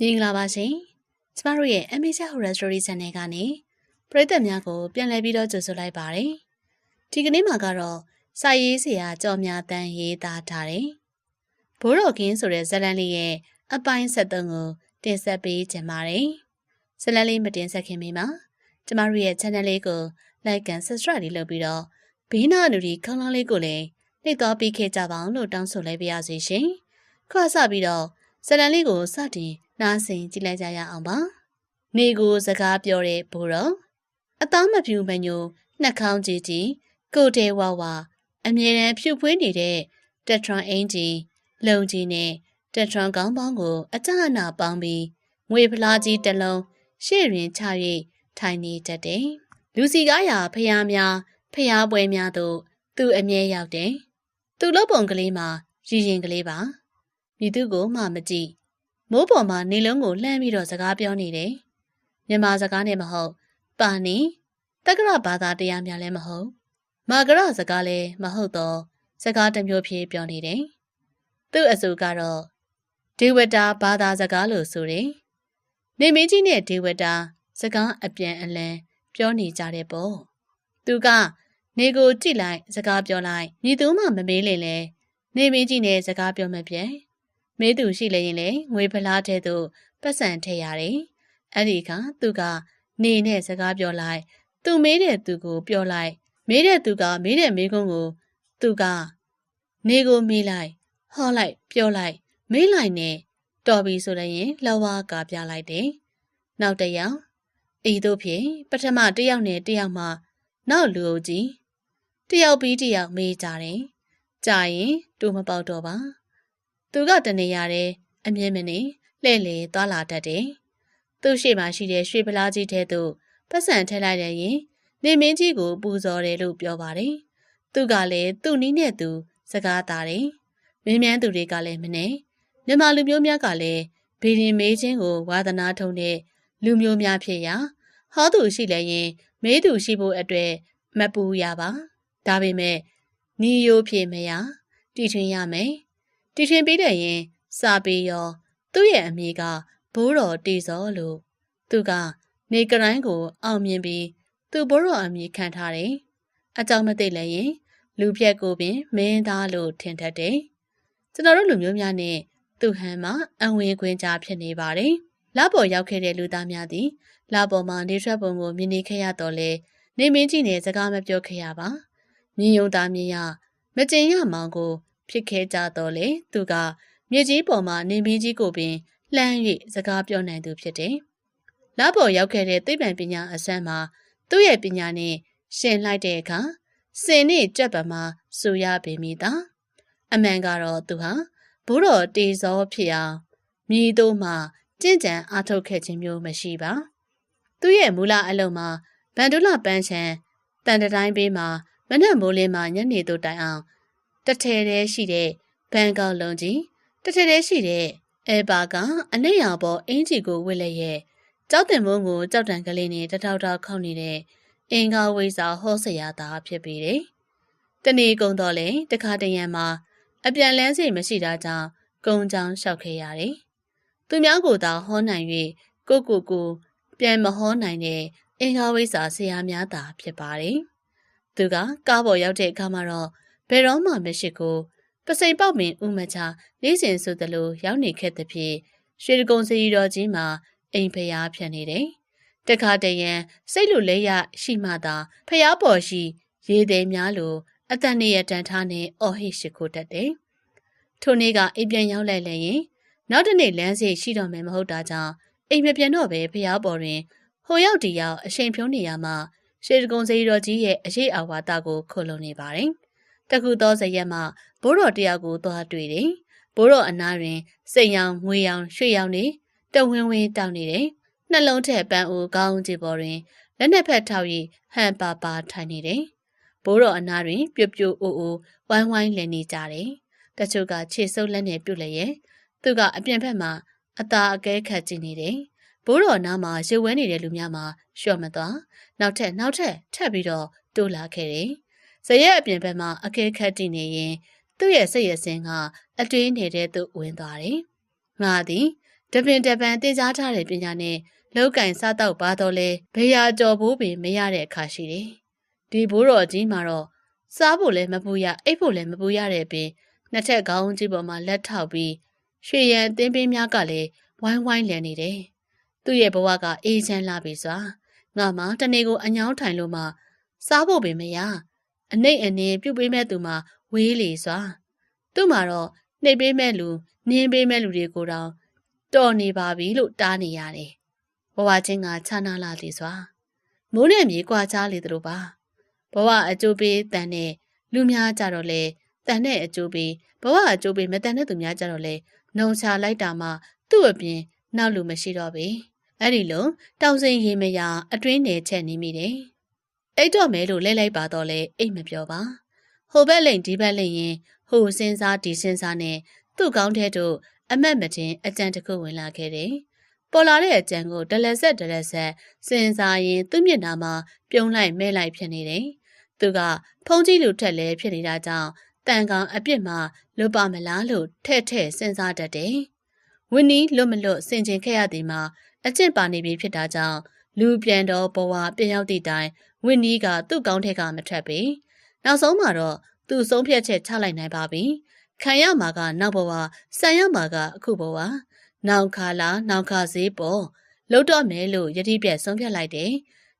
မင်္ဂလာပါရှင်။ကျမတို့ရဲ့ Amazia Horror Story Channel ကနေပရိသတ်များကိုပြန်လည်ပြီးတော့ကြိုဆိုလိုက်ပါတယ်။ဒီကနေ့မှာကတော့စာရေးဆရာကြော်မြတန်းရေးသားထားတယ်။ဘိုးတော်ကင်းဆိုတဲ့ဇာတ်လမ်းလေးရဲ့အပိုင်း73ကိုတင်ဆက်ပေးကြပါမယ်။ဇာတ်လမ်းလေးမတင်ဆက်ခင်မှာကျမတို့ရဲ့ channel လေးကို like and subscribe လုပ်ပြီးတော့ဘေးနားလူဒီခေါင်းလောင်းလေးကိုလည်းနှိပ်သွားပေးခဲ့ကြပါအောင်လို့တောင်းဆိုလိုက်ပါရစေရှင်။ခွာစပြီးတော့ဇာတ်လမ်းလေးကိုစတင် နားဆင်ကြည့်လိုက်ကြရအောင်ပါ။နေကိုစကားပြောတဲ့ဘိုးတော်အသားမဖြူမညိုနှက်ခေါင်းကြီးကြီးကိုတဲဝါဝါအမြဲတမ်းဖြူဖွေးနေတဲ့တက်ထရွန်အင်ဂျီလုံကြီးနဲ့တက်ထရွန်ကောင်းပေါင်းကို အကြအနာပေါင်းပြီးငွေဖလားကြီးတစ်လုံးရှေ့ရင်ချ၍ထိုင်နေတတ်တယ်။လူစီကားရာဖျားများဖျားပွဲများတို့သူ့အမြဲရောက်တယ်။သူ့လုပ်ပုံကလေးမှာရည်ရင်ကလေးပါ။မြည်သူကိုမှမကြည့် မိုးပေါ်မှာနေလုံးကိုလှမ်းပြီးတော့စကားပြောနေတယ်။မြန်မာစကားနဲ့မဟုတ်ပါနေတက္ကရာဘာသာတရားများလည်းမဟုတ်မာကရစကားလည်းမဟုတ်တော့စကားတစ်မျိုးဖြေပြောနေတယ်။သူ့အဆိုကတော့ဒေဝတာဘာသာစကားလို့ဆိုတယ်။နေမင်းကြီးနဲ့ဒေဝတာစကားအပြန်အလှန်ပြောနေကြတဲ့ပေါ့။သူကနေကိုကြည့်လိုက်စကားပြောလိုက်ညီသူမှမမေးလင်လဲနေမင်းကြီးနဲ့စကားပြောမှပြန်။ မေးသူရှိလေရင်လေငွေဖလားတဲ့သူပတ်စံထည့်ရတယ်။အဲ့ဒီကသူကနေနဲ့စကားပြောလိုက်သူမေးတဲ့သူကိုပြောလိုက်မေးတဲ့သူကမေးတဲ့မေးခွန်းကိုသူကနေကိုမေးလိုက်ဟောလိုက်ပြောလိုက်မေးလိုက်နဲ့တော်ပြီဆိုရင်လှဝါကပြလိုက်တယ်။နောက်တစ်ယောက်ဤတို့ဖြင့်ပထမတစ်ယောက်နဲ့တစ်ယောက်မှနောက်လူအုပ်ကြီးတယောက်ပြီးတယောက်မေးကြတယ်။ကြာရင်တူမပေါက်တော့ပါ သူကတနေရတယ်အမြဲမနေလှဲ့လေသွားလာတတ်တယ်။သူ့ရှိမှရှိတဲ့ရွှေဖလားကြီးထဲသို့ပတ်စံထည့်လိုက်တဲ့ရင်နေမင်းကြီးကိုပူဇော်တယ်လို့ပြောပါတယ်။သူကလည်းသူ့နီးနဲ့သူ စကားသားတယ်။မင်းမြန်းသူတွေကလည်းမနေမြန်မာလူမျိုးများကလည်းဗီရင်မေးခြင်းကိုဝါသနာထုံတဲ့လူမျိုးများဖြစ်ရာဟောသူရှိလည်းရင် မေးသူရှိဖို့အတွက်မပူရပါဒါပေမဲ့နီယိုဖြစ်မရတည်ထွင်ရမယ် တီထွင်ပေးတဲ့ရင် စာပေရော သူ့ရဲ့အမေကဘိုးတော်တေစောလို့သူကနေကရိုင်းကို အောင်မြင်ပြီး သူ့ဘိုးတော်အမည်ခံထားတယ်။အကြောင်းမသိလည်းရင် လူပြက်ကိုပင်မင်းသားလို့ထင်တတ်တယ်။ကျွန်တော်တို့လူမျိုးများနဲ့သူဟန်မှာအဝင်ခွင့်ကြားဖြစ်နေပါတယ်။လပေါ်ရောက်ခဲ့တဲ့လူသားများသည်လပေါ်မှာနေထွက်ပုံကိုမြင်နေခဲ့ရတော့လေနေမင်းကြီးနဲ့စကားမပြောခဲ့ရပါ။မြင်ယုံသားမြင်ရမကျင်ရမောင်ကို ဖြစ်ခဲ့ကြတော့လေသူကမြေကြီးပေါ်မှာနေမင်းကြီးကိုပင်လှမ်း၍စကားပြောနိုင်သူဖြစ်တယ်။လပေါ်ရောက်ခဲ့တဲ့သိပ္ပံပညာအစမ်းမှာသူ့ရဲ့ပညာနဲ့ရှင်လိုက်တဲ့အခါစင်နဲ့ကြက်ပမှာဆိုရပေမိတာ။အမှန်ကတော့သူဟာဘိုးတော်တေဇောဖြစ်အောင်မြည်တို့မှကြင့်ကြံအားထုတ်ခဲ့ခြင်းမျိုးမရှိပါ။သူ့ရဲ့မူလအလုံးမှာဗန္ဒုလပန်းချံတန်တတိုင်းဘေးမှာမနက်မိုးလင်းမှာညနေတို့တိုင်အောင် တထဲတည်းရှိတဲ့ဘန်ကောက်လုံးကြီးတထဲတည်းရှိတဲ့အဲဘာကအနက်ရောင်ပေါ်အင်ဂျီကိုဝစ်လက်ရဲ့ကြောက်တင်မုံကိုကြောက်တန်ကလေးနဲ့တထောက်ထောက်ခေါက်နေတဲ့အင်္ဂါဝိစာဟောစရာသာဖြစ်ပေတယ်။တနေ့ကုံတော့လေတခါတရံမှာအပြန်လန်းစိတ်မရှိတာကြောင့်ကုံချောင်းလျှောက်ခဲ့ရတယ်။သူများကိုသာဟောနိုင်၍ကိုကိုကိုပြန်မဟောနိုင်တဲ့အင်္ဂါဝိစာဆရာများသာဖြစ်ပါတယ်။သူကကားပေါ်ရောက်တဲ့အခါမှာတော့ ဘယ်တော့မှမရှိကို ပစိန်ပေါက်မင်ဥမချနေ့စဉ်ဆိုသလိုရောက်နေခဲ့သဖြင့်ရွှေတကုံစီတော်ကြီးမှာအိမ်ဖျားဖြန့်နေတယ်။တခါတရံစိတ်လိုလဲရရှိမှသာဖျားပေါ်ရှိ ရေသည်များလိုအတန်နေရတန်ထားနဲ့အော်ဟစ်ရှိခိုးတတ်တယ်။ထိုနေ့ကအိမ်ပြန်ရောက်လိုက်လည်းရင်နောက်တနေ့လမ်းစီရှိတော့မယ်မဟုတ်တာကြောင့်အိမ်မပြန်တော့ပဲဖျားပေါ်တွင်ဟိုရောက်တီရောက်အချိန်ဖြုံးနေရမှရွှေတကုံစီတော်ကြီးရဲ့အရေးအာဝါဒကိုခုလုံနေပါတယ်။ တခုသောဇရက်မှဘိုးတော်တယောက်ကိုသွားတွေ့တယ်။ဘိုးတော်အနားတွင်စိတ်ရောင်ငွေရောင်ရွှေရောင်နေတဝင်းဝင်းတောင်းနေတယ်။နှလုံးထက်ပန်းအိုကောင်းကြီးပေါ်တွင်လက်နှစ်ဖက်ထောက်၍ဟန်ပါပါထိုင်နေတယ်။ဘိုးတော်အနားတွင်ပြပြအိုအိုဝိုင်းဝိုင်းလည်နေကြတယ်။တချို့ကခြေဆုပ်လက်နဲ့ပြုတ်လည်းရဲ့သူကအပြင်ဘက်မှာအသာအကဲခတ်ကြည့်နေတယ်။ဘိုးတော်နားမှာရွှေဝဲနေတဲ့လူများမှာလျှော့မသွားနောက်ထပ်နောက်ထပ်ထပ်ပြီးတော့တိုးလာခဲ့တယ်။ ဇရက်အပြင်ဘက်မှာအကဲခတ်တည်နေရင်သူ့ရဲ့စိတ်ရစင်းကအတွင်းနေတဲ့သူဝင်သွားတယ်။ငါသည်တပင်တပန်တင်ကြားထားတဲ့ပညာနဲ့လောက်ကင်စားတော့ပါတော့လဲဘေးရကြော်ဖို့ပင်မရတဲ့အခါရှိတယ်။ဒီဘိုးတော်ကြီးမှာတော့စားဖို့လည်းမပူရအိပ်ဖို့လည်းမပူရတဲ့ပြင်နှစ်ထက်ခေါင်းကြီးပေါ်မှာလက်ထောက်ပြီးရွှေရန်တင်းပင်းများကလည်းဝိုင်းဝိုင်းလည်နေတယ်။သူ့ရဲ့ဘဝကအေးချမ်းလာပြီစွာငါမှတနေ့ကိုအညောင်းထိုင်လို့မှစားဖို့ပင်မရ အနှိတ်အနေပြုတ်ပေးမဲ့သူမှဝေးလေစွာသူ့မှာတော့နှိပ်ပေးမဲ့လူနင်းပေးမဲ့လူတွေကိုတော့တော်နေပါပြီလို့တားနေရတယ်။ဘဝချင်းကခြားနာလာသည်စွာမိုးနဲ့မြေကွာချလေသူတို့ပါဘဝအကျိုးပေးတန်တဲ့လူများကြတော့လေတန်တဲ့အကျိုးပေးဘဝအကျိုးပေးမတန်တဲ့သူများကြတော့လေနှုံချလိုက်တာမှသူ့အပြင်နောက်လူမရှိတော့ပေအဲ့ဒီလိုတောင်စင်ရေမရအတွင်းနေချက်နေမိတယ် အိတ်တော့မဲလို့လဲလိုက်ပါတော့လေအိတ်မပြောပါဟိုဘက်လိန်ဒီဘက်လိန်ရင်ဟိုစင်းစားဒီစင်းစားနဲ့သူ့ကောင်းတဲ့တို့အမတ်မတင်အကြံတစ်ခုဝင်လာခဲ့တယ်ပေါ်လာတဲ့အကြံကိုဒလက်ဆက်ဒလက်ဆက်စင်စားရင်သူ့မျက်နှာမှာပြုံးလိုက်မဲလိုက်ဖြစ်နေတယ်။သူကဖုံးကြီးလူထက်လဲဖြစ်နေတာကြောင့်တန်ကောင်အပြစ်မှာလွတ်ပါမလားလို့ထဲ့ထဲ့စဉ်းစားတတ်တယ်။ဝင်းနီလွတ်မလွတ်ဆင်ခြင်ခဲ့ရသည်မှာအကျင့်ပါနေပြီဖြစ်တာကြောင့်လူပြန်တော့ဘဝပြန်ရောက်သည့်တိုင် ဝင်းနီကသူ့ကောင်းထက်ကမထွက်ပေ။နောက်ဆုံးမှာတော့သူ့ဆုံးဖြတ်ချက်ချလိုက်နိုင်ပါပြီ။ခံရမှာကနောက်ဘဝဆံရမှာကအခုဘဝနောင်ခါလာနောင်ခါဈေးပေါ်လှုပ်တော့မယ်လို့ယတိပြက်ဆုံးဖြတ်လိုက်တယ်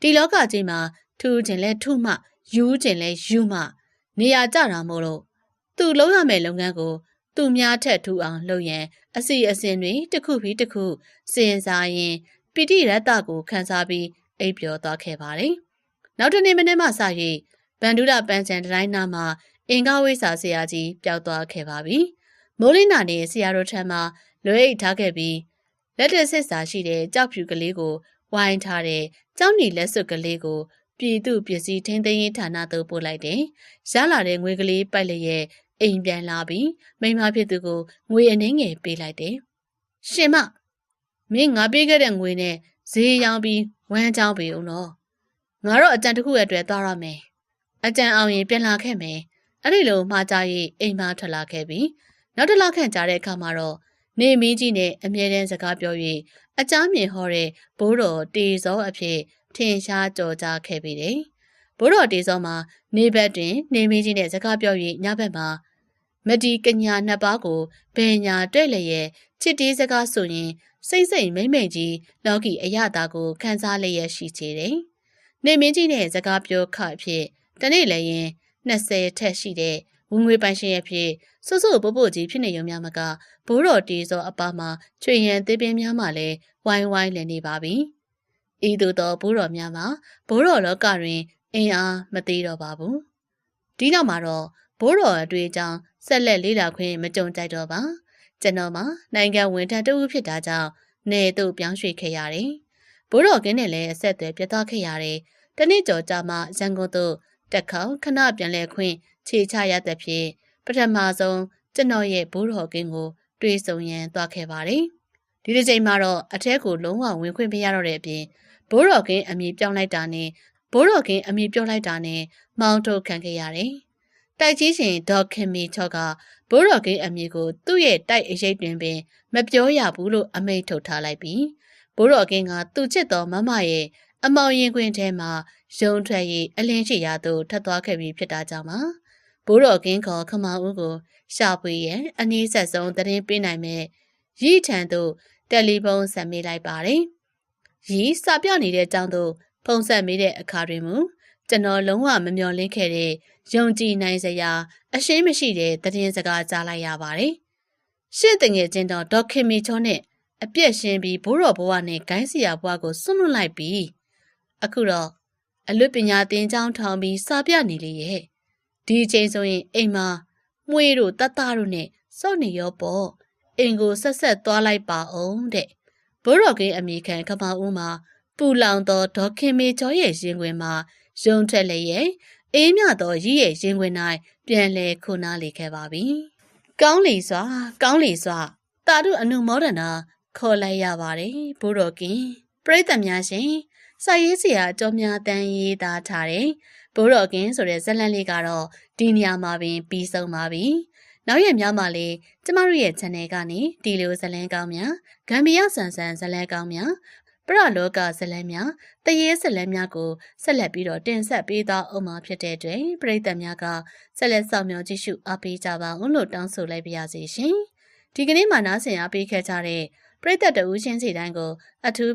ဒီလောကကြီးမှာထူးခြင်းလဲထူးမှယူးခြင်းလဲယူးမှနေရာကြတာမို့လို့သူလုံးရမယ့်လုပ်ငန်းကို သူများထက်ထူအောင်လုပ်ရန်အစီအစဉ်တွေတစ်ခုပြီးတစ်ခုစဉ်းစားရင်ပီတိရတ္တကိုခန်းစားပြီးအိပ်ပျော်သွားခဲ့ပါတယ် နောက်တနေ့မနေ့မှစ၍ဗန္ဒုရပန်းချံတိုင်းနာမှာအင်္ဂါဝိစာဆရာကြီးပျောက်သွားခဲ့ပါပြီမိုးလင်းနာနေဆရာတို့ထံမှာလွဲအိတ်ထားခဲ့ပြီးလက်တဆစ်စာရှိတဲ့ကြောက်ဖြူကလေးကိုဝိုင်းထားတဲ့ကြောက်နီလက်စွပ်ကလေးကိုပြည်သူပစ္စည်းထိန်းသိမ်းရေးဌာနသို့ပို့လိုက်တယ်။ရလာတဲ့ငွေကလေးပိုက်လျက်အိမ်ပြန်လာပြီးမိမဖြစ်သူကိုငွေအနှင်းငယ်ပေးလိုက်တယ်။ရှင်မမင်းငါပေးခဲ့တဲ့ငွေနဲ့ဈေးရောင်းပြီးဝမ်းကြောင်းပေးအောင်တော့ ငါတော့အကြံတစ်ခုအတွက်သွားရမယ်။အကြံအောင်ရင်ပြန်လာခဲ့မယ်။အဲ့ဒီလိုမှားကြရေးအိမ်မထွက်လာခဲ့ပြီးနောက်တစ်လခန့်ကြာတဲ့အခါမှာတော့နေမင်းကြီးနဲ့အမြဲတမ်းစကားပြော၍အကြမ်းမြင်ဟောတဲ့ဘိုးတော်တေဇောအဖြစ်ထင်ရှားကြော်ကြားခဲ့ပေတယ်။ဘိုးတော်တေဇောမှာနေဘက်တွင် နေမင်းကြီးနဲ့စကားပြော၍ညဘက်မှာမဒီကညာနှစ်ပါးကိုဘယ်ညာတွေ့လျက်ချစ်တီးစကားဆိုရင်စိတ်စိတ်မိမ့်မိန်ကြီးလော်ကီအရသာကိုခန်းစားလျက်ရှိချေတယ်။ နေမင်းကြီးနဲ့စကားပြောခအဖြစ်တနေ့လည်းရင်20ထက်ရှိတဲ့ဝင်ငွေပိုင်ရှင်ရဲ့ဖြစ်စွစွပို့ပို့ကြီးဖြစ်နေရုံများမကဘိုးတော်တီစောအပမှာချွေရန်သေးပင်းများမှလည်းဝိုင်းဝိုင်းလည်နေပါပြီ။ဤသို့သောဘိုးတော်များမှာဘိုးတော်လောကတွင်အင်အားမသေးတော့ပါဘူး။ဒီနောက်မှာတော့ဘိုးတော်အတွေ့အကြောင်းဆက်လက်လေ့လာခွင့်မကြုံကြိုက်တော့ပါ။ကျွန်တော်မှာနိုင်ငံဝန်ထမ်းတဦးဖြစ်တာကြောင့်နေသို့ပြောင်းရွှေ့ခဲ့ရတယ်။ ဘိုးတော်ကင်းနဲ့လည်းအဆက်အသွယ်ပြတ်သွားခဲ့ရတယ်။တနေ့ကျော်ကြာမှရန်ကုန်သို့တက်ခေါခဏပြန်လဲခွင့်ခြေချရတဲ့ဖြင့်ပထမဆုံးကျွန်တော်ရဲ့ဘိုးတော်ကင်းကို တွေ့ဆုံရန်သွားခဲ့ပါတယ်။ဒီတစ်ချိန်မှာတော့အထက်ကိုလုံးဝဝင်ခွင့်မရတော့တဲ့အပြင်ဘိုးတော်ကင်းအမည်ပြောင်းလိုက်တာနဲ့ဘိုးတော်ကင်းအမည်ပြောင်းလိုက်တာနဲ့မောင်းထုတ်ခံခဲ့ရတယ်။တိုက်ကြီးရှင်ဒေါက်ခင်မီချော့ကဘိုးတော်ကင်းအမည်ကိုသူ့ရဲ့တိုက်အရေးတွင်ပင် မပြောရဘူးလို့အမိန့်ထုတ်ထားလိုက်ပြီး ဘိုးတော်ကင်းကသူ့ချစ်တော်မမရဲ့အမောင်ရင်ခွင်ထဲမှာရုံထွက်၍အလင်းရှိရာသို့ထပ်သွားခဲ့ပြီးဖြစ်တာကြောင့်ပါဘိုးတော်ကင်းခေါ်ခမဦးကိုရှာဖွေရန်အနည်းဆက်ဆုံးသတင်းပေးနိုင်မဲ့ရီထံသို့တယ်လီဖုန်းဆက်မိလိုက်ပါတယ်။ရီစာပြနေတဲ့ကြောင်းသို့ဖုန်းဆက်မိတဲ့အခါတွင်မူကျွန်တော်လုံးဝမမျှော်လင့်ခဲ့တဲ့ယုံကြည်နိုင်စရာအရှင်းမရှိတဲ့သတင်းစကားကြားလိုက်ရပါတယ်။ရှင့်တငယ်ချင်းတော်ဒေါက်ခင်မီချောနဲ့ အပြက်ရှင်းပြီးဘိုးတော်ဘဝနဲ့ဂိုင်းစီယာဘဝကိုဆွန့်လွတ်လိုက်ပြီးအခုတော့အလွတ်ပညာသင်ကျောင်းထောင်ပြီးစာပြနေလေရဲ့ဒီအချိန်ဆိုရင်အိမ်မှာမွေးတို့တတ်တာတို့နဲ့စော့နေရောပေါ့အိမ်ကိုဆက်ဆက်သွားလိုက်ပါအောင်တဲ့ဘိုးတော်ကင်းအမိခံခမဦးမှာပူလောင်သောဒေါခင်မေကျော်ရဲ့ရင်ခွင်မှာယုံထက်လည်းရဲ့အေးမြသောရည်ရဲ့ရင်ခွင်၌ပြန်လဲခုနာလေခဲ့ပါပြီကောင်းလီစွာ ကောင်းလီစွာတာတို့အနုမောဒနာ ခေါ်လိုက်ရပါတယ်ဘိုးတော်ကင်းပရိသတ်များရှင်စာရေးစရာအကြောများတန်းရေးသားထားတယ်ဘိုးတော်ကင်းဆိုတဲ့ဇက်လန်လေးကတော့ဒီနေရာမှာပင်ပြီးဆုံးပါပြီနောက်ရက်များမှာလည်းကျမတို့ရဲ့ channel ကနေဒီလိုဇလန်းကောင်းများဂမ်ဘီယာဆန်ဆန်ဇလန်းကောင်းများပရလောကဇလန်းများတရေဇလန်းများကိုဆက်လက်ပြီးတော့တင်ဆက်ပေးသွားအောင်မှာဖြစ်တဲ့အတွက်ပရိသတ်များကဆက်လက်ဆောင်မြော်ကြည့်ရှုအားပေးကြပါဦးလို့တောင်းဆိုလိုက်ပါရစေရှင်ဒီကနေ့မှနားဆင်အားပေးခဲ့ကြတဲ့ ပရိသတ်တဦးချင်းစီတိုင်းကိုအထူးပင်